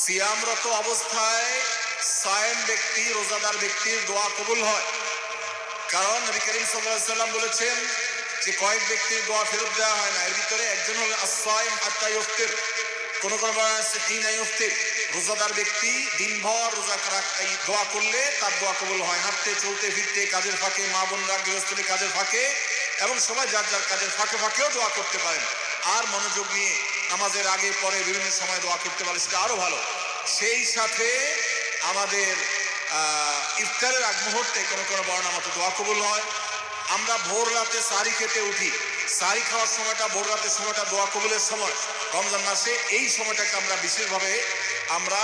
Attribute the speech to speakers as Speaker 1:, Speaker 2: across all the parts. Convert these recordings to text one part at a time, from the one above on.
Speaker 1: সিয়ামরত অবস্থায় সায়েম ব্যক্তি, রোজাদার ব্যক্তির দোয়া কবুল হয়। কারণ নবী করিম সাল্লাম বলেছেন যে কয়েক ব্যক্তির দোয়া ফেরত দেওয়া হয় না। এর ভিতরে একজন হল আসাইম হাত্তা ইফতির কোনো কোন বলা আছে হিনা ইফতির রোজাদার ব্যক্তি দিনভর রোজা এই দোয়া করলে তার দোয়া কবুল হয়। হাঁটতে, চলতে, ফিরতে, কাজের ফাঁকে, মা বোনরা গৃহস্থলী কাজের ফাঁকে এবং সবাই যার যার কাজের ফাঁকে ফাঁকেও দোয়া করতে পারেন। আর মনোযোগ নিয়ে নামাজের আগে, পরে বিভিন্ন সময় দোয়া করতে পারে সেটা আরও ভালো। সেই সাথে আমাদের ইফতারের আগ মুহূর্তে কোনো কোনো বর্ণা মতো দোয়া কবুল হয়। আমরা ভোর রাতে সারি খেতে উঠি। সারি খাওয়ার সময়টা, ভোর রাতের সময়টা দোয়া কবুলের সময়। রমজান মাসে এই সময়টাকে আমরা বিশেষভাবে আমরা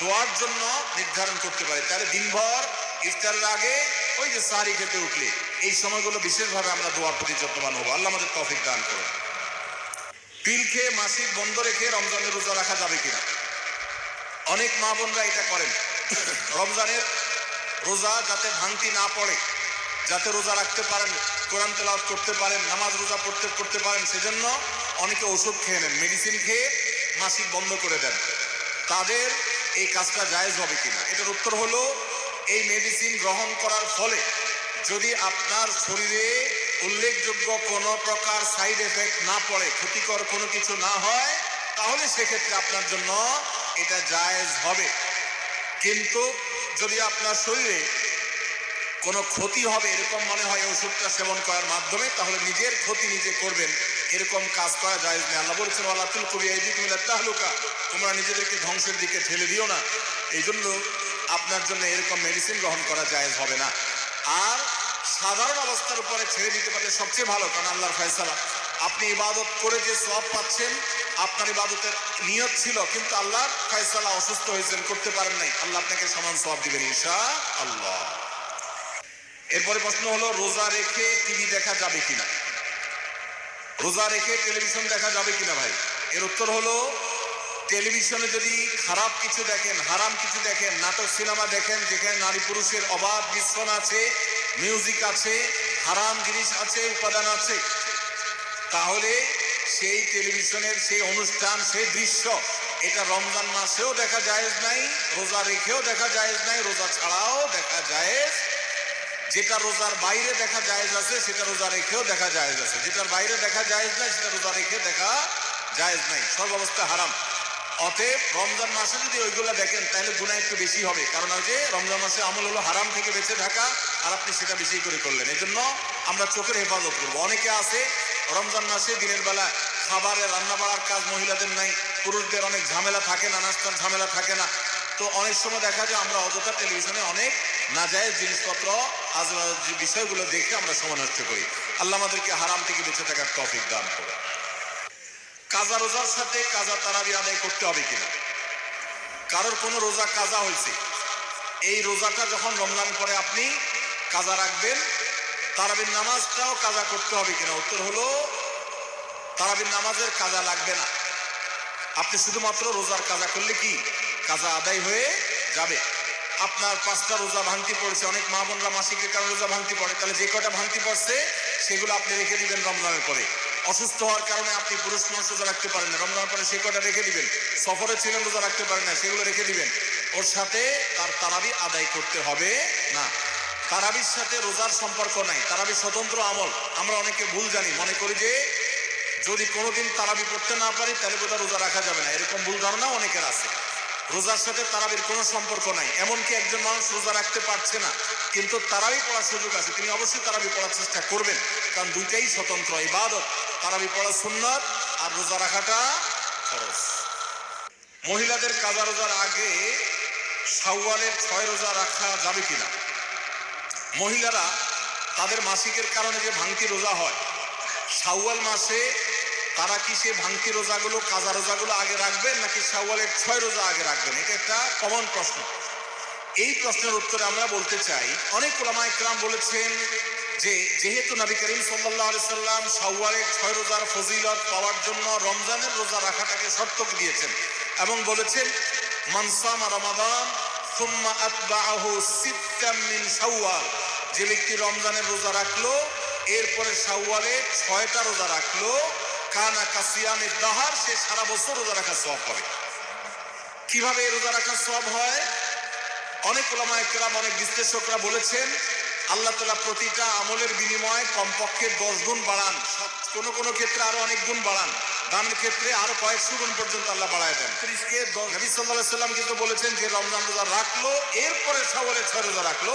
Speaker 1: দোয়ার জন্য নির্ধারণ করতে পারি। তাহলে দিনভর ইফতারের আগে ওই যে সারি খেতে উঠলে, এই সময়গুলো বিশেষভাবে আমরা দোয়ার প্রতি যত্নবান হব। আল্লাহ আমাদের তফিক দান করুন। পিল খেয়ে মাসিক বন্ধ রেখে রমজানের রোজা রাখা যাবে কিনা? অনেক মা বোনরা এটা করেন। রমজানের রোজা যাতে ভাঙতি না পড়ে, যাতে রোজা রাখতে পারেন, কোরআন তেলাওয়াত করতে পারেন, নামাজ রোজা পড়তে, করতে পারেন, সেজন্য অনেকে ওষুধ খেয়ে নেন মেডিসিন খেয়ে মাসিক বন্ধ করে দেন। তাদের এই কাজটা জায়েজ হবে কিনা? এটার উত্তর হলো, এই মেডিসিন গ্রহণ করার ফলে যদি আপনার শরীরে উল্লেখযোগ্য কোনো প্রকার সাইড এফেক্ট না পড়ে, ক্ষতিকর কোনো কিছু না হয়, তাহলে সেক্ষেত্রে আপনার জন্য এটা জায়েজ হবে। কিন্তু যদি আপনার শরীরে কোনো ক্ষতি হবে, এরকম মনে হয় ওষুধটা সেবন করার মাধ্যমে, তাহলে নিজের ক্ষতি নিজে করবেন। এরকম কাজ করা যায় না আল্লাহ বলছেন আল্লাহুল কবি এই দিক তাহলুকা। তোমরা নিজেদেরকে ধ্বংসের দিকে ঠেলে দিও না। এই জন্য আপনার জন্য এরকম মেডিসিন গ্রহণ করা জায়েজ হবে না। আর সাধারণ অবস্থার উপরে ছেড়ে দিতে পারলে সবচেয়ে ভালো, কারণ আল্লাহর ফয়সালা। আপনি ইবাদত করে যে সব পাচ্ছেন, আপনার ইবাদতের নিয়ত ছিল, কিন্তু আল্লাহর ফয়সালা অসুস্থ হয়েছেন, করতে পারেন নাই। আল্লাহ আপনাকে সমান সব দিবেন ঈশা আল্লাহ এরপরে প্রশ্ন হলো, রোজা রেখে টিভি দেখা যাবে কিনা? রোজা রেখে টেলিভিশন দেখা যাবে কিনা ভাই? এর উত্তর হলো, টেলিভিশনে যদি খারাপ কিছু দেখেন, হারাম কিছু দেখেন, নাটক, সিনেমা দেখেন, যেখানে নারী পুরুষের অবাধ মিশ্রণ আছে মিউজিক আছে, হারাম জিনিস আছে, উপাদান আছে। তাহলে সেই টেলিভিশনের সেই অনুষ্ঠান, সেই দৃশ্য, এটা রমজান মাসেও দেখা জায়েজ নাই, রোজা রেখেও দেখা জায়েজ নাই, রোজা ছাড়াও দেখা জায়েজ। যেটা রোজার বাইরে দেখা জায়েজ আছে, সেটা রোজা রেখেও দেখা জায়েজ আছে। যেটার বাইরে দেখা জায়েজ নাই, সেটা রোজা রেখে দেখা জায়েজ নাই। সর্বাবস্থা হারাম। অতএব রমজান মাসে যদি ওইগুলো দেখেন, তাহলে গুণা একটু বেশি হবে। কারণ ওই যে রমজান মাসে আমল হলো হারাম থেকে বেঁচে থাকা, আর আপনি সেটা বেশি করে করলেন। এই জন্য আমরা চোখের হেফাজত করব। অনেকে আছে, রমজান মাসে দিনের বেলা খাবারের, রান্না বাড়ার কাজ মহিলাদের নাই, পুরুষদের অনেক ঝামেলা থাকে না, নাস্তার ঝামেলা থাকে না। তো অনেক সময় দেখা যায় আমরা অযথা টেলিভিশনে অনেক নাজায়েজ জিনিসপত্র আজ বিষয়গুলো দেখে আমরা সময় করি আল্লাহ আমাদেরকে হারাম থেকে বেঁচে থাকার তফিক দান করে কাজা রোজার সাথে কাজা তারাবি আদায় করতে হবে কিনা? কারোর কোনো রোজা কাজা হয়েছে? এই রোজাটা যখন রমজান পরে আপনি কাজা রাখবেন, তারাবির নামাজটাও কাজা করতে হবে কিনা? উত্তর হলো, তারাবির নামাজের কাজা লাগবে না। আপনি শুধুমাত্র রোজার কাজা করলে কি কাজা আদায় হয়ে যাবে? আপনার পাঁচটা রোজা ভাঙতি পড়েছে, অনেক মা বোনরা মাসিকের কারণে রোজা ভাঙতি পড়ে, তাহলে যে কটা ভাঙতি পড়ছে, সেগুলো আপনি রেখে দিবেন রমজানের পরে। অসুস্থ হওয়ার কারণে আপনি পুরুষ মানুষ রোজা রাখতে পারেন না। রমজানের পরে সেই কটা রেখে দিবেন? সফরে ছিলেন, রোজা রাখতে পারেন না, সেগুলো রেখে দিবেন। ওর সাথে তার তারাবি আদায় করতে হবে না। তারাবির সাথে রোজার সম্পর্ক নাই। তারাবি স্বতন্ত্র আমল। আমরা অনেকে ভুল জানি। মনে করি যে, যদি কোনোদিন তারাবি পড়তে না পারি, তাহলে বোধহয় রোজা রাখা যাবে না। এরকম ভুল ধারণা অনেকের আছে। রোজার সাথে তারাবির কোনো সম্পর্ক নাই। এমনকি একজন মানুষ রোজা রাখতে পারছে না, কিন্তু তারাবি পড়ার সুযোগ আছে। তিনি অবশ্যই তারাবি পড়ার চেষ্টা করবেন। কারণ দুইটাই স্বতন্ত্র, ইবাদত তারাবি পড়া সুন্নত আর রোজা রাখাটা খরচ মহিলাদের কাজা রোজার আগে সাওয়ালের ছয় রোজা রাখা যাবে কিনা? মহিলারা তাদের মাসিকের কারণে যে ভাঙতি রোজা হয়, শাওয়াল মাসে তারা কি সে ভাঙতি রোজাগুলো, কাজা রোজাগুলো আগে রাখবেন নাকি শাওয়ালের ছয় রোজা আগে রাখবেন? এটা একটা কমন প্রশ্ন। এই প্রশ্নের উত্তরে আমরা বলতে চাই, অনেক ওলামা ইকরাম বলেছেন যে, যেহেতু নবী করিম সাল্লাহ সাল্লাম শাওয়ালের ছয় রোজার ফজিলত পাওয়ার জন্য রমজানের রোজা রাখাটাকে শর্ত দিয়েছেন এবং বলেছেন মানসামা রমাদান, সুম্মা আতবাহু সিত্তাম মিন যে ব্যক্তি রমজানের রোজা রাখল, এরপরে শাওয়ালে ছয়টা রোজা রাখল, কানা কাসিয়ামে দাহার, সে সারা বছর রোজা রাখার সব পাবে। কীভাবে রোজা রাখার সব হয়? অনেক ওলামা একরাম, অনেক বিশ্লেষকরা বলেছেন, আল্লাহ তালা প্রতিটা আমলের বিনিময়ে কমপক্ষে দশ গুণ বাড়ান। কোনো কোনো ক্ষেত্রে আরও অনেক গুণ বাড়ান। দানের ক্ষেত্রে আরও কয়েকশো গুণ পর্যন্ত আল্লাহ বাড়ায় দেন। ত্রিশকে নবী সাল্লাম কিন্তু বলেছেন যে, রমজান রোজা রাখল, এরপরে সাবলের ছয় রোজা রাখল,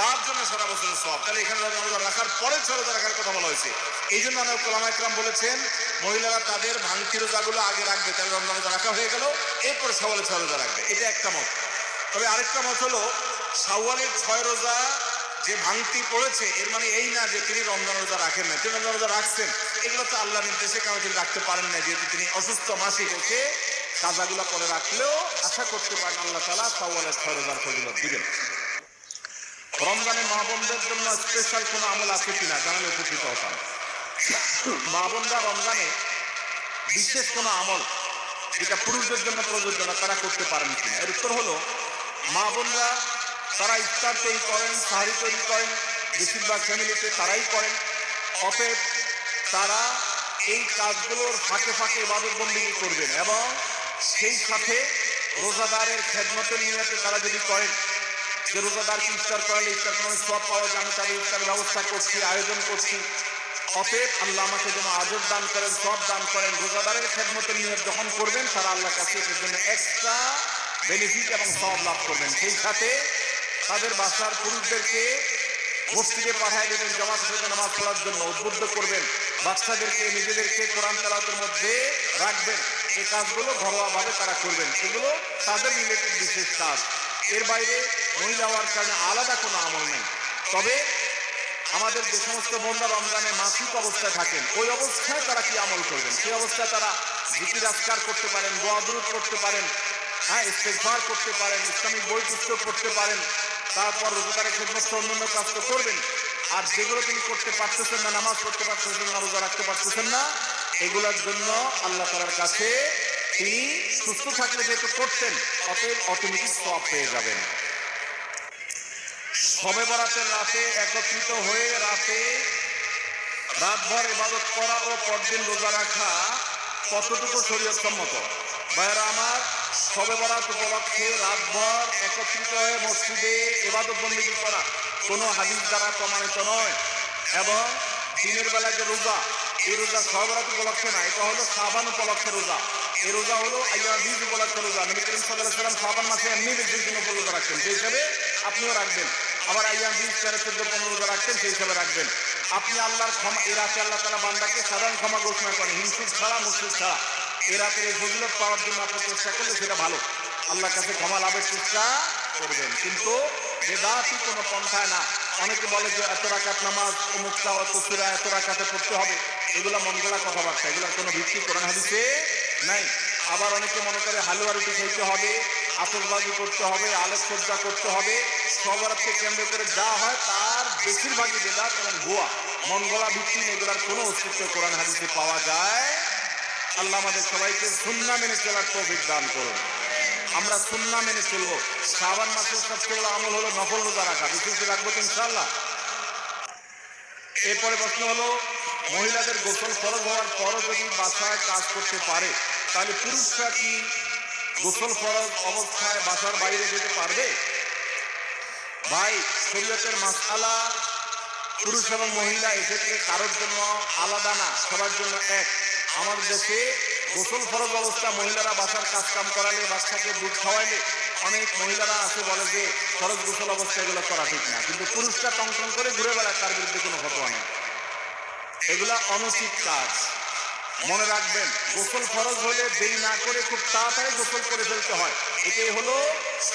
Speaker 1: তার জন্য সারা বছরের সব তাহলে এখানে রমজান রোজা রাখার পরে ছয় রোজা রাখার কথা বলা হয়েছে। এই জন্য অনেক ওলামা একরাম বলেছেন, মহিলারা তাদের ভাঙতি রোজাগুলো আগে রাখবে, তাহলে রমজান রোজা রাখা হয়ে গেল, এরপরে সাবলের ছয় রোজা রাখবে। এটা একটা মত। তবে আরেকটা মত হলো, শাওয়ালের ছয় রোজা যে ভাঙতি পড়েছে, এর মানে এই না যে তিনি রমজান রোজা রাখেন না তিনি রমজান রোজা রাখছেন, এগুলো তো আল্লাহ নির্দেশে কারণ তিনি রাখতে পারেন না যেহেতু তিনি অসুস্থ মাসিক, ওকে কাজাগুলো করে রাখলেও আশা করতে পারেন আল্লাহ তালা শাওয়ালের ছয় রোজার ফজিলত দিবেন। রমজানে মা বোনদের জন্য স্পেশাল কোনো আমল আছে কিনা জানালে উপকৃত হতাম। মা বোনরা রমজানে বিশেষ কোনো আমল যেটা পুরুষদের জন্য প্রযোজ্য না, তারা করতে পারেন কিনা? এর উত্তর হলো মা বোনরা, তারা ইফতার তৈরি করেন সাহারি তৈরি করেন, বেশিরভাগ ফ্যামিলিতে তারাই করেন। অতএব তারা এই কাজগুলোর ফাঁকে ফাঁকে ইবাদত বন্দী করবেন এবং সেই সাথে রোজাদারের খেদমতের নিয়তে তারা যদি করেন, যে রোজাদারকে ইফতার করালে ইফতার করার সব পাওয়া যায়, আমি তাদের ইফতার ব্যবস্থা করছি, আয়োজন করছি। অতএব আল্লাহ আমাকে যেন আজর দান করেন সব দান করেন। রোজাদারের খেদমতের নিয়ত যখন করবেন, তারা আল্লাহ কাছে জন্য এক্সট্রা বেনিফিট এবং সব লাভ করবেন। সেই সাথে তাদের বাসার পুরুষদেরকে মসজিদে পাঠায় দেবেন জামাত সাথে নামাজ পড়ার জন্য উদ্বুদ্ধ করবেন। বাচ্চাদেরকে, নিজেদেরকে কোরআন তালাতের মধ্যে রাখবেন। এই কাজগুলো ঘরোয়াভাবে তারা করবেন। এগুলো তাদের রিলেটেড বিশেষ কাজ। এর বাইরে মহিলা হওয়ার কারণে আলাদা কোনো আমল নেই। তবে আমাদের যে সমস্ত বন্ধা রমজানে মাসিক অবস্থায় থাকেন, ওই অবস্থায় তারা কি আমল করবেন? সেই অবস্থায় তারা জিকির আজকার করতে পারেন দোয়াদুরুদ করতে পারেন হ্যাঁ ইস্তেকবার করতে পারেন, ইসলামিক বই পুস্তক করতে পারেন, তারপর রোজাদারের খেদমত অন্যান্য কাজ তো করবেন। আর যেগুলো তিনি করতে পারতেছেন না, নামাজ পড়তে পারতেছেন না, রোজা রাখতে পারতেছেন না, এগুলোর জন্য আল্লাহ তালার কাছে তিনি সুস্থ থাকলে যেহেতু করতেন, অতএব অটোমেটিক সব পেয়ে যাবেন। সবে বরাতের রাতে একত্রিত হয়ে রাতে রাতভর ইবাদত করা ও পরদিন রোজা রাখা কতটুকু শরীর সম্মত ভাইয়েরা আমার সবে বরাত উপলক্ষে রাতভর একত্রিত হয়ে মসজিদে ইবাদত বন্দী করা কোনো হাদিস দ্বারা প্রমাণিত নয়। এবং দিনের বেলা যে রোজা, এই রোজা সবরাত উপলক্ষে না, এটা হলো সাবান উপলক্ষে রোজা। এই রোজা হলো আইয়া বীজ উপলক্ষে রোজা। নবী করিম সাল্লাহ সাল্লাম সাবান মাসে এমনি বেশি উপর রোজা রাখছেন। সেই হিসাবে আপনিও রাখবেন। আবার আইয়া বীজ তেরো, চোদ্দ, পনেরো রোজা রাখছেন, সেই হিসাবে রাখবেন। আপনি আল্লাহর ক্ষমা, এই রাতে আল্লাহ তালা বান্দাকে সাধারণ ক্ষমা ঘোষণা করেন। হিংসুক ছাড়া মুসলিম ছাড়া। রাতের এই ফজিলত পাওয়ার জন্য আপনি চেষ্টা করলে সেটা ভালো। আল্লাহর কাছে ক্ষমা লাভের চেষ্টা করবেন। কিন্তু বেদাতি কোনো পন্থায় না, অনেকে বলে যে এত রাকাত নামাজ অমুকটা অত সুরা এত রাকাতে পড়তে হবে। এগুলা মন গড়া কথাবার্তা এগুলোর কোনো ভিত্তি কোরআন হাদিসে নাই। আবার অনেকে মনে করে হালুয়া রুটি খাইতে হবে আতসবাজি করতে হবে আলোকসজ্জা করতে হবে। সবরাতকে কেন্দ্র করে যা হয় তার বেশিরভাগই বেদাত এবং ভুয়া। মন গড়া ভিত্তি এগুলার কোনো অস্তিত্ব কোরআন হাদিসে পাওয়া যায় আল্লাহ আমাদের সবাইকে সুন্না মেনে চলার তৌফিক দান করুন। আমরা সুন্না মেনে চলবো। শ্রাবণ মাসের সবচেয়ে বড় আমল হলো নফল রোজা রাখা। বিশেষ রাখব তো ইনশাল্লাহ এরপরে প্রশ্ন হলো, মহিলাদের গোসল ফরজ হওয়ার পরও যদি বাসায় কাজ করতে পারে, তাহলে পুরুষরা কি গোসল ফরজ অবস্থায় বাসার বাইরে যেতে পারবে? ভাই, শরীয়তের মাসালা পুরুষ এবং মহিলা এক্ষেত্রে কারোর জন্য আলাদা না, সবার জন্য এক। আমাদের দেশে গোসল ফরজ অবস্থা মহিলারা বাসার কাজ কাম করালে, বাচ্চাকে দুধ খাওয়াইলে অনেক মহিলারা আছে বলে যে ফরজ গোসল অবস্থা এগুলো করা ঠিক না। কিন্তু পুরুষটা টং টং করে ঘুরে বেড়ায়, তার বিরুদ্ধে কোনো ফটোয়া নেই। এগুলা অনুচিত কাজ। মনে রাখবেন, গোসল ফরজ হলে দেরি না করে খুব তাড়াতাড়ি গোসল করে ফেলতে হয়। এটাই হলো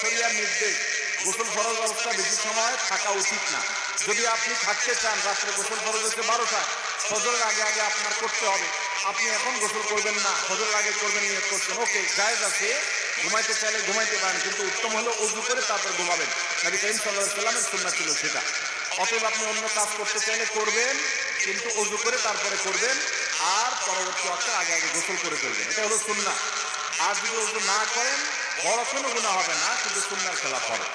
Speaker 1: শরিয়ার নির্দেশ। গোসল ফরজ অবস্থা বেশি সময় থাকা উচিত না। যদি আপনি থাকতে চান, রাত্রে গোসল ফরজ হচ্ছে বারোটায় ফজরের আগে আগে আপনার করতে হবে। আপনি এখন গোসল করবেন না, ফজরের আগে করবেন নিয়ে করছেন। ওকে, জায়েজ আছে, ঘুমাইতে চাইলে ঘুমাইতে পারেন, কিন্তু উত্তম হলো উজু করে তারপর ঘুমাবেন। নবী করিম সাল্লাহ সাল্লামের সুন্না ছিল সেটা। অতএব আপনি অন্য কাজ করতে চাইলে করবেন, কিন্তু অজু করে তারপরে করবেন, আর পরবর্তী অর্থে আগে আগে গোসল করে ফেলবেন। এটা হলো সুন্না আর যদি অজু না করেন, বড় কোনো গুণা হবে না, কিন্তু সুন্নার খেলাফ হবে।